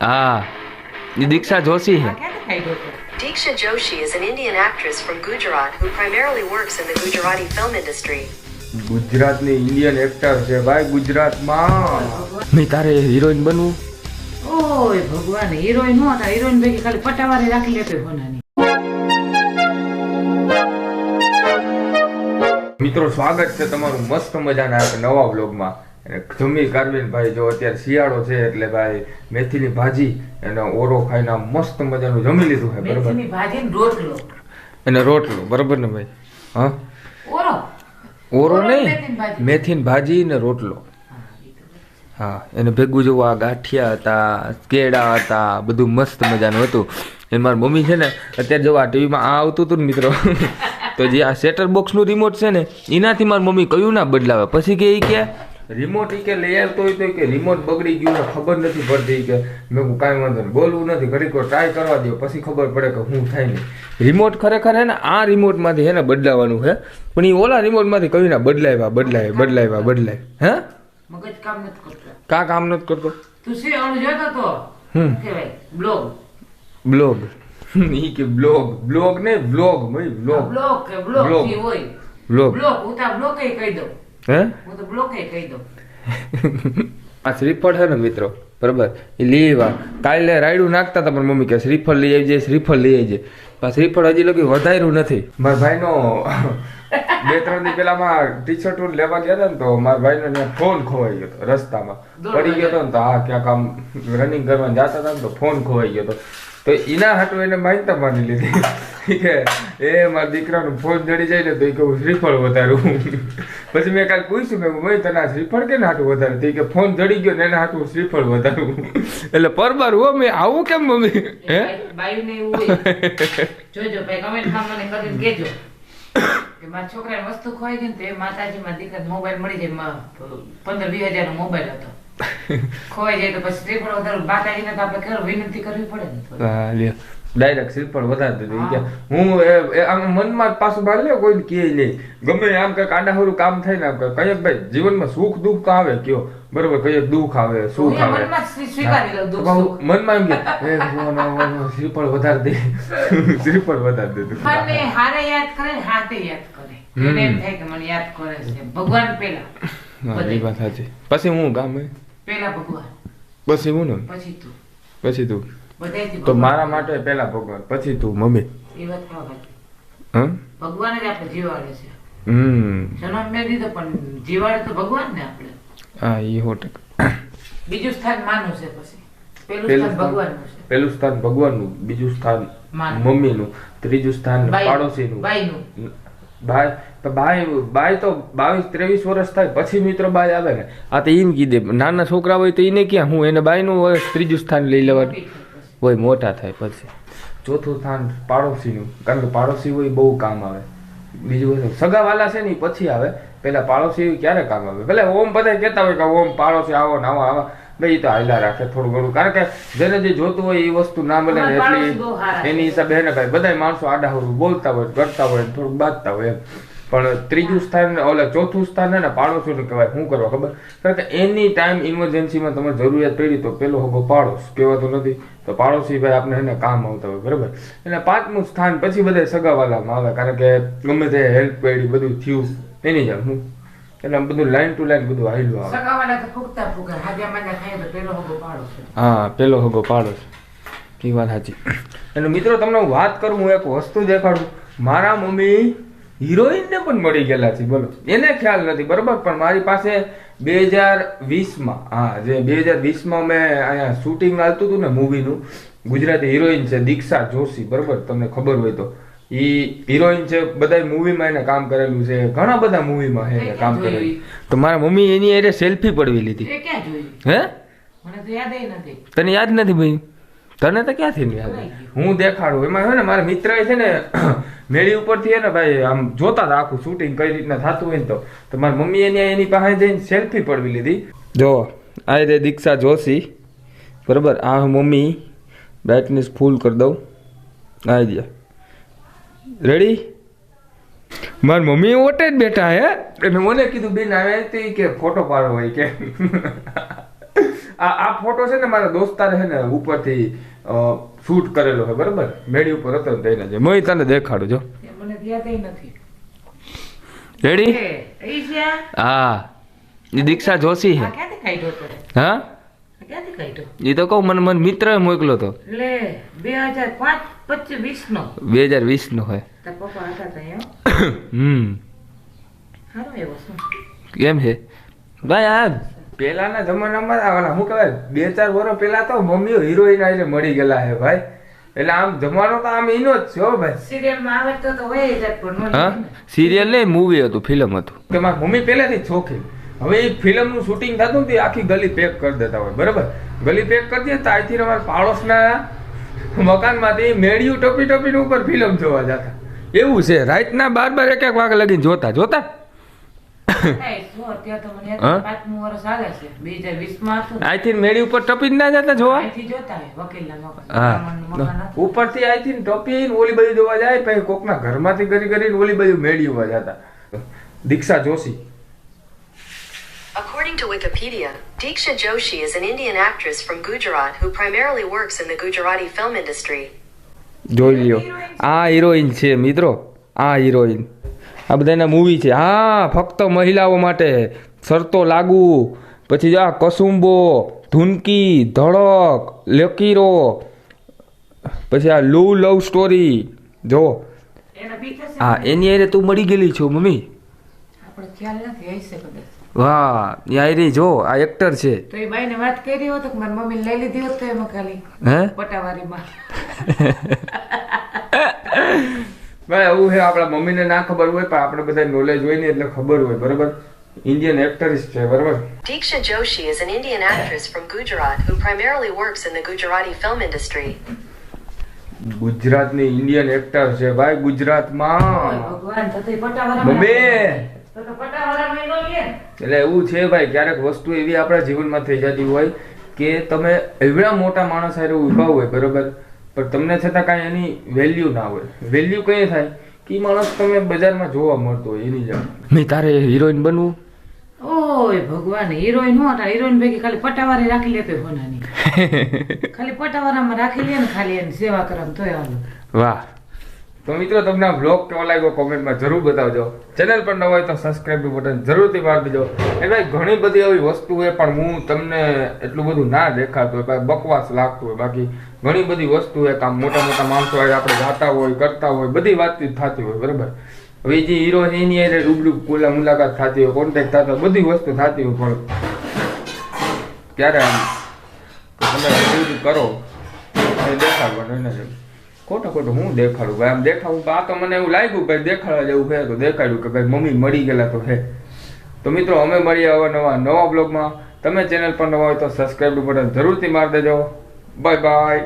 હા. દીક્ષા જોશી હે. Diksha Joshi is an Indian actress from Gujarat who primarily works in the Gujarati film industry. ગુજરાતની Indian actor છે ભાઈ ગુજરાતમાં. મે તારે હિરોઈન બનવું? ઓય ભગવાન હિરોઈન નો હતા હિરોઈન ભેગી ખાલી પટાવારી રાખી લેતો હોનાની મિત્રો સ્વાગત છે તમારું મસ્ત મજાના એક નવા વ્લોગમાં જમી કારવીન ભાઈ જો અત્યારે શિયાળો છે એટલે ભાઈ મેથીની ભાજી અને ઓરો ખાઈને મસ્ત મજાનું જમી લીધું છે બરોબર? મેથીની ભાજી ને રોટલો. અને રોટલો બરોબર ને ભાઈ? હા? ઓરો? ઓરો નહીં મેથીની ભાજી. ને રોટલો. હા એને ભેગું જેવું આ ગાંઠિયા હતા કેળા હતા બધું મસ્ત મજાનું હતું. એ મારી મમ્મી છે ને અત્યારે જો આ ટીવીમાં આ આવતું હતું ને મિત્રો તો જે આ સેટર બોક્સનું રિમોટ છે ને એનાથી મારી મમ્મી કયું ના બદલાવે. પછી કે એ કે રિમોટ કે લઈ આવતો હોય તો કે રિમોટ બગડી ગયું ને ખબર નથી પડતી કે. મેં કહું કાંઈ વાંધો નહીં બોલવું નથી ઘડીક ટ્રાય કરવા દો પછી ખબર પડે કે હું થાય નહીં. રિમોટ ખરેખર હે ને આ રિમોટમાંથી હે ને બદલાવાનું છે પણ એ ઓલા રિમોટમાંથી કહ્યું ના બદલાવ્યા બદલાય બદલાવ્યા બદલાય. હે? મગજ કામ નથી કરતો. કા કામ નથી કરતો? તું સે ઓલું જોતો તો હમ. બ્લોગ બ્લોગ ઈ કે બ્લોગ બ્લોગ ને બ્લોગ ભાઈ બ્લોગ બ્લોગ કે બ્લોગ બ્લોગ. જે હોય. બ્લોગ બ્લોગ હું તો બ્લોગ કહી દઉં. હે? હું તો બ્લોગ કહી દઉં. આ શ્રીફળ છે ને મિત્રો બરાબર? એ લેવા કાલે રાયડું નાખતા હતા પણ મમ્મી કે શ્રીફળ લઈ આવજે શ્રીફળ લઈ આવજે. પણ શ્રીફળ હજી લગી વધાર્યું નથી. મારા ભાઈનો બે ત્રણ દી પેલામાં ટી શર્ટ લેવા ગયા હતા ને તો મારા ભાઈનો ત્યાં ફોન ખોવાઈ ગયો હતો રસ્તામાં. પડી ગયો હતો ને તો આ ક્યાંક આમ રનિંગ કરવા જતા હતા ને તો ફોન ખોવાઈ ગયો હતો તો એના હાટું એને માનતા માની લીધી. કે એ મારા દીકરાનો ફોન જડી જાય ને તો એ કહું શ્રીફળ વધારું. પછી મેં કાલે પૂછ્યું મેં ભાઈ તને શ્રીફળ કે હાટું વધારે? તો કે ફોન જડી ગયો ને એના હાટું શ્રીફળ વધારું. એટલે પરબાર હો મેં આવું કેમ મમ્મી? હે? જોજો ભાઈ કમેન્ટમાં મને કરીને કેજો કે મારા છોકરાને વસ્તુ ખોઈ ગઈ ને તો એ માતાજી માં દીકરા મોબાઈલ મળી જાય. માં પંદર વીસ હજાર નો મોબાઈલ હતો. જાય તો પછી શ્રીફળ વધારે. માતાજીને તો આપણે ખબર વિનંતી કરવી પડે ને હા લ્યો. ડાયરેક્ટ શ્રીફળ વધારી દીધું હું. એ- એ આમ મનમાં પાછું બાર લ્યો કોઈ કે નહીં. ગમે આમ કંઈક આડાહરું કામ થાય ને આમ કંઈક. કંઈક ભાઈ જીવનમાં સુખ દુઃખ આવે કયો. બરોબર કંઈક દુઃખ આવે સુખ આવે. મનમાં તો એમ કે શ્રીફળ વધારે દે. શ્રીફળ વધારે દીધું મને હારે યાદ કરે ને હાથે યાદ કરે. એને એમ થાય કે મને યાદ કરે છે. ભગવાન પેલા. હા, વાત સાચી. પછી હું ગામે? પેલા ભગવાન. પછી હું ને? પછી તું. પછી તું. તો મારા માટે પહેલા ભગવાન પછી તું મમ્મી. એ વાત હા? ભગવાન જ આપણે જીવાડે છે. હમ. જન્મ મેં દીધો પણ જીવાડે તો ભગવાન ને આપણે. હા એ હો બીજું સ્થાન માનું છે પછી. પેલું સ્થાન ભગવાનનું છે. પેલું સ્થાન ભગવાનનું બીજું સ્થાન મમ્મી મમ્મીનું ત્રીજું સ્થાન પાડોશીનું. બાઈનું. બાય બાય તો બાવીસ ત્રેવીસ વર્ષ થાય, પછી મિત્ર બાય આવે ને આ તો એમ કીધે, નાના છોકરા હોય તો એને ક્યાં? હું એને હોય, ત્રીજું સ્થાન લઈ લેવાનું. હોય, મોટા થાય પછી. ચોથું સ્થાન પાડોશીનું, કારણ કે પાડોશી હોય બહુ કામ આવે. બીજું બધું. સગાવાલા છે ને પછી આવે. પેલા પાડોશી ક્યારે કામ આવે. પેલા ઓમ બધા કહેતા હોય કે ઓમ પાડોશી આવો ને આવો, આવા. ઈ તો આયલા રાખે થોડું ઘણું. કારણ કે જેને જે જોતું હોય એ વસ્તુ ના મળે ને એટલી. એની હિસાબે એને ભાઈ બધા માણસો આડાહરું બોલતા હોય કરતા હોય થોડુંક બાજતા હોય એમ. પણ ત્રીજું સ્થાન ઓલે ચોથું સ્થાન પાડોશી ને પાડોશીનું કહેવાય. શું કરવા ખબર? કારણ કે એની ટાઈમ ઇમરજન્સીમાં તમે જરૂરિયાત પડી તો પેલો હોગો પાડોશ કહેવાતો નથી. તો પાડોશી ભાઈ આપણે એને કામ આવતા હોય બરાબર? એટલે પાંચમું સ્થાન પછી બધા સગાવાલામાં આવે કારણ કે ગમે તે હેલ્પ પડી બધું થયું એની જેમ હું એટલે આમ બધું લાઈન ટુ લાઈન બધું હાઈલું આવે. સગાવાલા તો ફૂંકતા ફૂંકા હાજા માજા ખાઈએ તો પેલો હગો પાડો છે. હા પેલો હગો પાડોશ એ વાત સાચી. એટલે મિત્રો તમને હું વાત કરું હું એક વસ્તુ દેખાડું. મારા મમ્મી હિરોઈનને પણ મળી ગયેલા છે બોલો. એને ખ્યાલ નથી બરોબર? પણ મારી પાસે બે હજાર વીસમાં હા જે બે હજાર વીસમાં મેં અહીંયા શૂટિંગ આવતું હતું ને મૂવીનું ગુજરાતી હિરોઈન છે દીક્ષા જોશી બરોબર? તમને ખબર હોય તો. ઈ હિરોઈન છે બધા મૂવીમાં એને કામ કરેલું છે ઘણા બધા મૂવીમાં એને કામ કરેલું. તો મારા મમ્મી એની એરે સેલ્ફી પડવી લીધી. એ હે? યાદ તને યાદ નથી ભાઈ? તને તો ક્યાંથી નહીં યાદ? હું દેખાડું. એમાં છે ને મારા મિત્ર છે ને મેળી ઉપરથી છે ને ભાઈ આમ જોતા હતા આખું શૂટિંગ કઈ રીતના થતું હોય ને તો. તો મારી મમ્મી એની એની પાસે જઈને સેલ્ફી પડવી લીધી. જો આ રીતે દીક્ષા જોશી. બરાબર? આ મમ્મી બ્રાઇટનેસ ફૂલ કરી દઉં. આ ગયા રેડી મારી મમ્મી ઓટે જ બેઠા હે? એટલે મને કીધું બેન આવે તે કે ફોટો પાડો હોય કે. આ આ ફોટો છે ને મારા દોસ્તારે છે ને ઉપરથી શૂટ કરેલો છે બરાબર? મેળી ઉપર હતો ને છે જે. હું તને દેખાડું જો. મને નથી. રેડી એ, ઈ છે? આ? હા. એ દીક્ષા જોશી હે? હા? એ તો કહું મને મને મિત્ર મોકલો તો. લે બે હજાર પાંચ પચીસ વીસ નો બે હજાર વીસ નો હોય પપ્પા હતા ત્યાં હમ. સારો એવો કેમ છે? ભાઈ આ પેલાના જમાનામાં આવેલા ઓલા શું કહેવાય બે ચાર વર્ષ પેલા તો મમ્મીઓ હિરોઈન આવીને મળી ગયેલા હે ભાઈ. એટલે આમ જમાનો તો આમ એનો જ છે હો ભાઈ. સિરિયલમાં આવે તો હોય જ પણ હા? સિરિયલ નહીં મૂવી હતું ફિલ્મ હતું. કે મારી મમ્મી પહેલેથી જ શોખીન. હવે એ ફિલ્મનું શૂટિંગ થતું ને તે આખી ગલી પેક કરી દેતા હોય બરાબર? ગલી પેક કરી દે તો અહીંથી અમારા પાડોશના મકાનમાંથી મેળ્યું ટપી ટપીને ઉપર ફિલ્મ જોવા જતા. એવું છે રાતના બાર બાર એક એક વાગે લગીને જોતા જોતા? હતું. મેળી ઉપર ટપી ના જતા જોવા? હતું. ઉપરથી અહીંથી ટપીને ઓલી બાજુ જોવા જાય પછી કોકના ઘરમાંથી કરી કરીને ઓલી બાજુ જોવા જતા. દીક્ષા Joshi. According to Wikipedia, Diksha Joshi is an Indian actress from Gujarat who primarily works in the Gujarati film industry. જોઈ લ્યો આ હિરોઈન છે મિત્રો આ હિરોઈન આ બધાના મૂવી છે હા ફક્ત મહિલાઓ માટે શરતો લાગુ પછી આ કસુંબો ધૂનકી ધડક લકીરો પછી આ લવ લવ સ્ટોરી જો હા એની અરે તું મળી ગયેલી છો મમ્મી આપણે ખ્યાલ નથી આવી કદાચ વાહ યારી જો આ એક્ટર છે. તો એ બાઈને વાત કરી હોત કે મારી મમ્મી લઈ લીધી હોત તો એમાં ખાલી હે? પટાવારીમાં. ભાઈ એવું છે આપણા મમ્મીને ના ખબર હોય પણ આપણે બધા નોલેજ હોય ને એટલે ખબર હોય બરાબર? ઇન્ડિયન એક્ટર્સ છે બરાબર? Diksha Joshi is an Indian actress from Gujarat who primarily works in the Gujarati film industry. ગુજરાતની ઇન્ડિયન એક્ટર છે ભાઈ ગુજરાતમાં. ભગવાન તો તો એ મમ્મી! એટલે એવું છે ભાઈ ક્યારેક વસ્તુ એવી આપણા જીવનમાં થઈ જતી હોય કે તમે એવડા મોટા માણસ હારે ઊભા હોય બરોબર? પણ તમને છતાં કાંઈ એની વેલ્યુ ના હોય. વેલ્યુ કઈ થાય? કે ઈ માણસ તમે બજારમાં જોવા મળતો હોય એની જેમ. નહીં તારે હિરોઈન બનવું? ઓય ભગવાન હિરોઈન હું હતા? હિરોઈન ભેગી ખાલી પટાવાળી રાખી લેતો હોનાની. ખાલી પટાવારામાં રાખી લે ને ખાલી એની સેવા કરમ તોય હાલ. વાહ. તો મિત્રો, તમને બ્લોગ કેવો લાગ્યો કોમેન્ટમાં જરૂર બતાવજો. ચેનલ પર ન હોય તો સબસ્ક્રાઇબ બટન જરૂરથી મારી દેજો. એ ઘણી બધી એવી વસ્તુ હોય પણ હું તમને એટલું બધું ના દેખાતું હોય બકવાસ લાગતું હોય. બાકી ઘણી બધી વસ્તુ હોય કામ મોટા મોટા માણસો હોય, આપણે જાતા હોય, કરતા હોય, બધી વાતચીત થતી હોય, બરાબર? હવે જે હીરો છે, એની એટલે રૂબરૂ કોલા મુલાકાત થતી હોય કોન્ટેક્ટ થતો હોય, બધી વસ્તુ થતી હોય, પણ ત્યારે તમે કરો દેખાડવાનું, એને ખોટું ખોટું હું દેખાડું ભાઈ? આમ દેખાડું આ તો મને એવું લાગ્યું ભાઈ દેખાડવા જેવું છે તો દેખાડ્યું કે ભાઈ મમ્મી મરી ગયેલા તો હે તો મિત્રો અમે મળીએ હવે નવા નવા બ્લોગમાં તમે ચેનલ પર નવા હોય તો સબસ્ક્રાઈબ બટન જરૂરથી મારી દેજો. Bye bye